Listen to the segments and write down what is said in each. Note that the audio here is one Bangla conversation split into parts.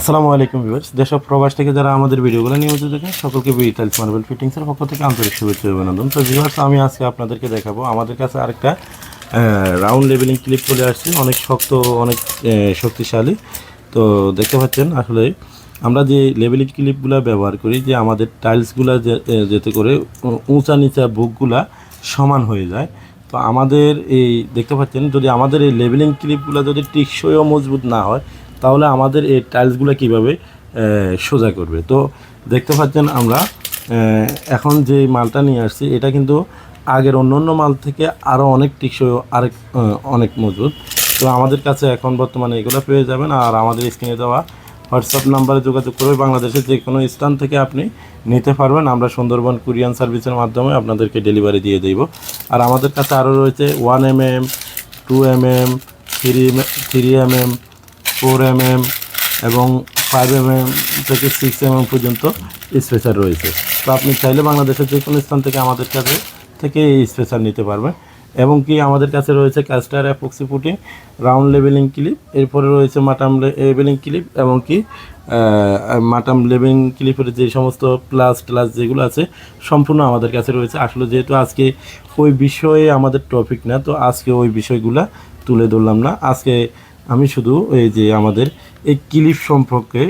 আসসালামু আলাইকুম ভিউয়ার্স। দেশ ও প্রবাস থেকে যারা আমাদের ভিডিওগুলো নিয়মিত দেখেন, সকলকে বি টাইলস মার্বেল ফিটিংসের পক্ষ থেকে আন্তরিক শুভেচ্ছা অভিনন্দন। তো ভিউয়ার্স, আমি আজকে আপনাদেরকে দেখাবো, আমাদের কাছে আরেকটা রাউন্ড লেভেলিং ক্লিপ চলে আসছে, অনেক শক্ত, অনেক শক্তিশালী। তো দেখতে পাচ্ছেন, আসলে আমরা যে লেভেলিং ক্লিপগুলো ব্যবহার করি, যে আমাদের টাইলসগুলো যেতে করে উঁচা নিচা বুকগুলা সমান হয়ে যায়। তো আমাদের এই, দেখতে পাচ্ছেন, যদি আমাদের এই লেভেলিং ক্লিপগুলো যদি টিকসই ও মজবুত না হয় তাহলে আমাদের এই টাইলসগুলো কীভাবে সোজা করবে? তো দেখতে পাচ্ছেন আমরা এখন যে মালটা নিয়ে আসছি, এটা কিন্তু আগের অন্য অন্য মাল থেকে আরও অনেক টিকসই, আরেক অনেক মজবুত। তো আমাদের কাছে এখন বর্তমানে এগুলো পেয়ে যাবেন, আর আমাদের স্ক্রিনে দেওয়া হোয়াটসঅ্যাপ নাম্বারে যোগাযোগ করে বাংলাদেশের যে কোনো স্থান থেকে আপনি নিতে পারবেন। আমরা সুন্দরবন কুরিয়ান সার্ভিসের মাধ্যমে আপনাদেরকে ডেলিভারি দিয়ে দেব। আর আমাদের কাছে আরও রয়েছে one M M two M M three M three M M four M M এবং ফাইভ এম এম থেকে সিক্স এম এম পর্যন্ত স্পেশাল রয়েছে। তো আপনি চাইলে বাংলাদেশের যে কোনো স্থান থেকে আমাদের কাছে থেকে এই স্পেশাল নিতে পারবেন। এবং কি আমাদের কাছে রয়েছে castor epoxy putting round leveling clip, এরপরে রয়েছে মাটাম লেভেলিং ক্লিপ এবং কি মাটাম লেভেলিং ক্লিপের যে সমস্ত প্লাস ট্লাস যেগুলো আছে, সম্পূর্ণ আমাদের কাছে রয়েছে। আসলে যেহেতু আজকে ওই বিষয়ে আমাদের টপিক না, তো আজকে ওই বিষয়গুলো তুলে ধরলাম না। আজকে আমি শুধু এই যে আমাদের এই ক্লিপ সম্পর্কে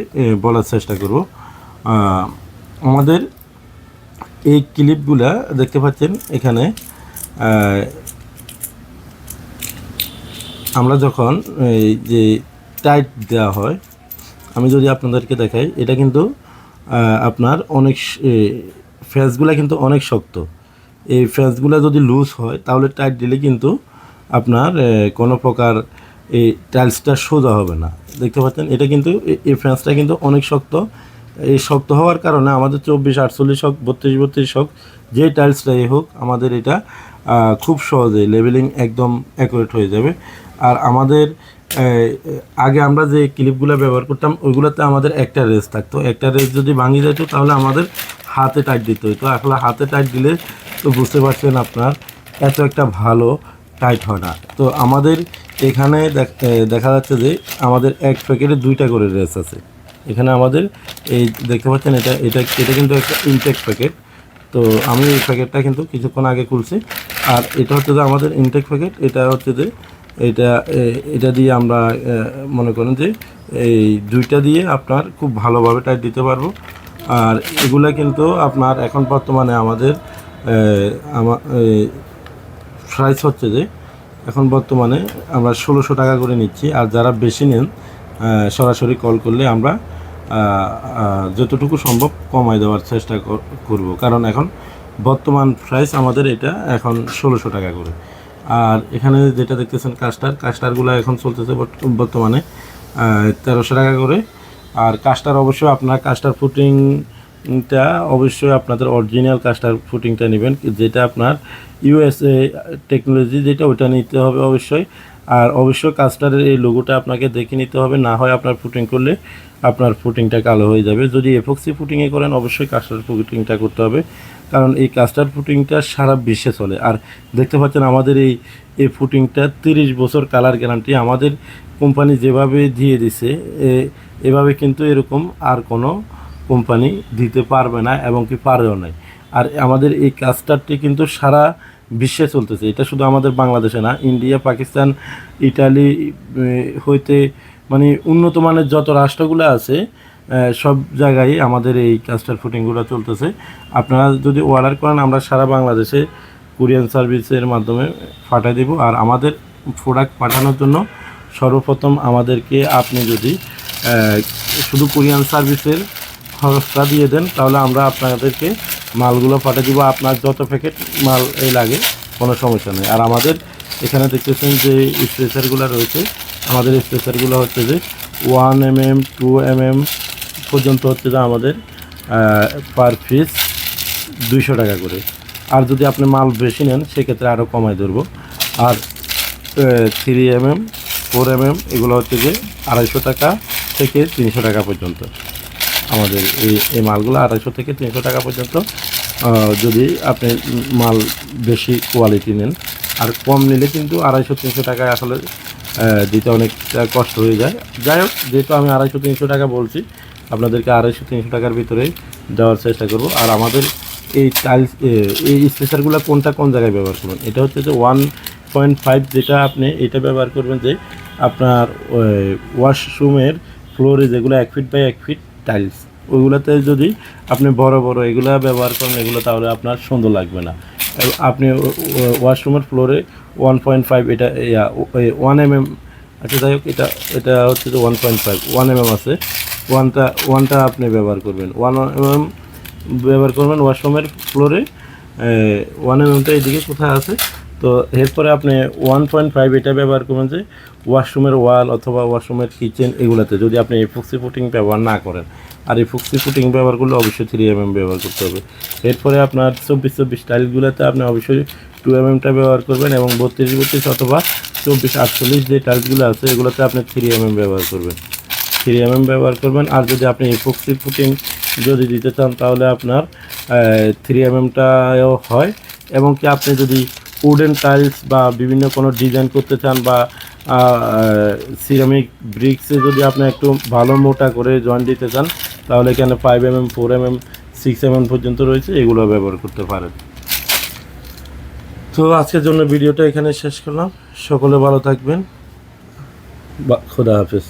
বলার চেষ্টা করব। আমাদের এই ক্লিপগুলা দেখতে পাচ্ছেন এখানে আমরা যখন এই যে টাইট দেওয়া হয়, আমি যদি আপনাদেরকে দেখাই, এটা কিন্তু আপনার অনেক ফ্যাসগুলা কিন্তু অনেক শক্ত। এই ফ্যাসগুলা যদি লুজ হয়, তাহলে টাইট দিলে কিন্তু আপনার কোনো প্রকার এই টাইলসটা সোজা হবে না। দেখতে পাচ্ছেন? এটা কিন্তু এই ফ্যান্সটা কিন্তু অনেক শক্ত। এই শক্ত হওয়ার কারণে আমাদের চব্বিশ, আটচল্লিশ হোক বত্রিশ বত্রিশ হোক যে টাইলসটাই হোক, আমাদের এটা খুব সহজে লেভেলিং একদম অ্যাকুরেট হয়ে যাবে। আর আমাদের আগে আমরা যে ক্লিপগুলো ব্যবহার করতাম, ওইগুলোতে আমাদের একটা রেস থাকতো। একটা রেস যদি ভাঙি যেত, তাহলে আমাদের হাতে টাইট দিতে হতো আসলে হাতে টাইট দিলে তো বুঝতে পারছেন আপনার, এত একটা ভালো টাইট হয় না। তো আমাদের এখানে দেখ- যাচ্ছে যে আমাদের এক প্যাকেটে দুইটা করে রেস আছে। এখানে আমাদের এই দেখতে পাচ্ছেন এটা এটা এটা কিন্তু একটা ইনটেক প্যাকেট তো আমি এই প্যাকেটটা কিন্তু কিছুক্ষণ আগে খুলছি। আর এটা হচ্ছে যে আমাদের ইনটেক প্যাকেট এটা হচ্ছে যে এটা এটা দিয়ে আমরা মনে করেন যে এই দুইটা দিয়ে আপনার খুব ভালোভাবে টাইট দিতে পারব। আর এগুলা কিন্তু আপনার এখন বর্তমানে আমাদের আমার প্রাইস হচ্ছে যে এখন বর্তমানে আমরা ষোলোশো টাকা করে নিচ্ছি। আর যারা বেশি নেন সরাসরি কল করলে আমরা যতটুকু সম্ভব কমাই দেওয়ার চেষ্টা কর- করব। কারণ এখন বর্তমান প্রাইস আমাদের এটা এখন ষোলোশো টাকা করে। আর এখানে যেটা দেখতেছেন কাস্টার কাস্টারগুলো এখন চলতেছে বর্ত- বর্তমানে তেরোশো টাকা করে। আর কাস্টার অবশ্যই আপনার কাস্টার ফুটিংটা অবশ্যই আপনাদের অরিজিনাল কাস্টার ফুটিংটা নেবেন, যেটা আপনার ইউএসএ টেকনোলজি যেটা ওটা নিতে হবে অবশ্যই। আর অবশ্যই কাস্টারের এই লোগোটা আপনাকে দেখে নিতে হবে, না হয় আপনার ফুটিং করলে আপনার ফুটিংটা কালো হয়ে যাবে। যদি এফক্সি ফুটিংয়ে করেন, অবশ্যই কাস্টার ফুটিংটা করতে হবে, কারণ এই কাস্টার ফুটিংটা সারা বিশ্বে চলে। আর দেখতে পাচ্ছেন, আমাদের এই এই ফুটিংটা তিরিশ বছর কালার গ্যারান্টি আমাদের কোম্পানি যেভাবে দিয়ে দিছে এভাবে কিন্তু এরকম আর কোনো কোম্পানি দিতে পারবে না এবং কি পারেও নাই। আর আমাদের এই কাস্টারটি কিন্তু সারা বিশ্বে চলতেছে। এটা শুধু আমাদের বাংলাদেশে না, ইন্ডিয়া, পাকিস্তান, ইটালি হইতে মানে উন্নত মানের যত রাষ্ট্রগুলো আছে সব জায়গায় আমাদের এই কাস্টার ফুটিংগুলো চলতেছে। আপনারা যদি অর্ডার করেন, আমরা সারা বাংলাদেশে কুরিয়ান সার্ভিসের মাধ্যমে পাঠিয়ে দেব। আর আমাদের প্রোডাক্ট পাঠানোর জন্য সর্বপ্রথম আমাদেরকে আপনি যদি শুধু কুরিয়ান সার্ভিসের খরচটা দিয়ে দেন, তাহলে আমরা আপনাদেরকে মালগুলো পাঠিয়ে দিব। আপনার যত প্যাকেট মাল এই লাগে, কোনো সমস্যা নেই। আর আমাদের এখানে দেখতেছেন যে স্পেসারগুলো রয়েছে। আমাদের স্পেসারগুলো হচ্ছে যে one M M two M M পর্যন্ত হচ্ছে যে আমাদের পার পিস দুইশো টাকা করে। আর যদি আপনি মাল বেশি নেন, সেক্ষেত্রে আরও কমাই ধরবো। আর three M M four M M এগুলো হচ্ছে যে আড়াইশো টাকা থেকে তিনশো টাকা পর্যন্ত। আমাদের এই এই মালগুলো আড়াইশো থেকে তিনশো টাকা পর্যন্ত। যদি আপনি মাল বেশি কোয়ালিটি নেন, আর কম নিলে কিন্তু আড়াইশো তিনশো টাকায় আসলে দিতে অনেকটা কষ্ট হয়ে যায়। যাই হোক, যেহেতু আমি আড়াইশো তিনশো টাকা বলছি, আপনাদেরকে আড়াইশো তিনশো টাকার ভিতরে দেওয়ার চেষ্টা করব। আর আমাদের এই টাইলস এই স্পেশালগুলো কোনটা কোন জায়গায় ব্যবহার করবেন? এটা হচ্ছে যে ওয়ান পয়েন্ট ফাইভ যেটা আপনি এটা ব্যবহার করবেন যে আপনার ওয়াশরুমের ফ্লোরে যেগুলো এক ফিট বাই এক ফিট টাইলস। ওইগুলোতে যদি আপনি বড় বড় এগুলা ব্যবহার করেন, এগুলো তাহলে আপনার সুন্দর লাগবে না। আপনি ওয়াশরুমের ফ্লোরে ওয়ান পয়েন্ট ফাইভ, এটা ওয়ান এম এম আচ্ছা যাই হোক, এটা এটা হচ্ছে যে one point five, one M M আছে। ওয়ানটা ওয়ানটা আপনি ব্যবহার করবেন। ওয়ান এম এম ব্যবহার করবেন ওয়াশরুমের ফ্লোরে ওয়ান এম এমটা এদিকে কোথায় আছে? তো এরপরে আপনি ওয়ান পয়েন্ট ফাইভ এটা ব্যবহার করবেন যে ওয়াশরুমের ওয়াল অথবা ওয়াশরুমের কিচেন এগুলোতে, যদি আপনি এফক্সি ফুটিং ব্যবহার না করেন। আর এফক্সি ফুটিং ব্যবহার করলে অবশ্যই থ্রি এম এম ব্যবহার করতে হবে। এরপরে আপনার চব্বিশ চব্বিশ টাইলগুলোতে আপনি অবশ্যই টু এম এমটা ব্যবহার করবেন এবং বত্রিশ বত্রিশ অথবা চব্বিশ আটচল্লিশ যে টাইলসগুলো আছে, এগুলোতে আপনি থ্রি এম এম ব্যবহার করবেন। থ্রি এম এম ব্যবহার করবেন। আর যদি আপনি এপক্সি ফুটিং যদি দিতে চান, তাহলে আপনার থ্রি এম এমটাও হয়। এবং কি আপনি যদি উডেন টাইলস বা বিভিন্ন কোনো ডিজাইন করতে চান বা সিরামিক ব্রিক্সে যদি আপনি একটু ভালো মোটা করে জয়েন্ট দিতে চান, তাহলে এখানে five M M four M M six M M পর্যন্ত রয়েছে, এগুলো ব্যবহার করতে পারেন। তো আজকের জন্য ভিডিওটা এখানে শেষ করলাম। সকলে ভালো থাকবেন। বা, খোদা হাফেজ।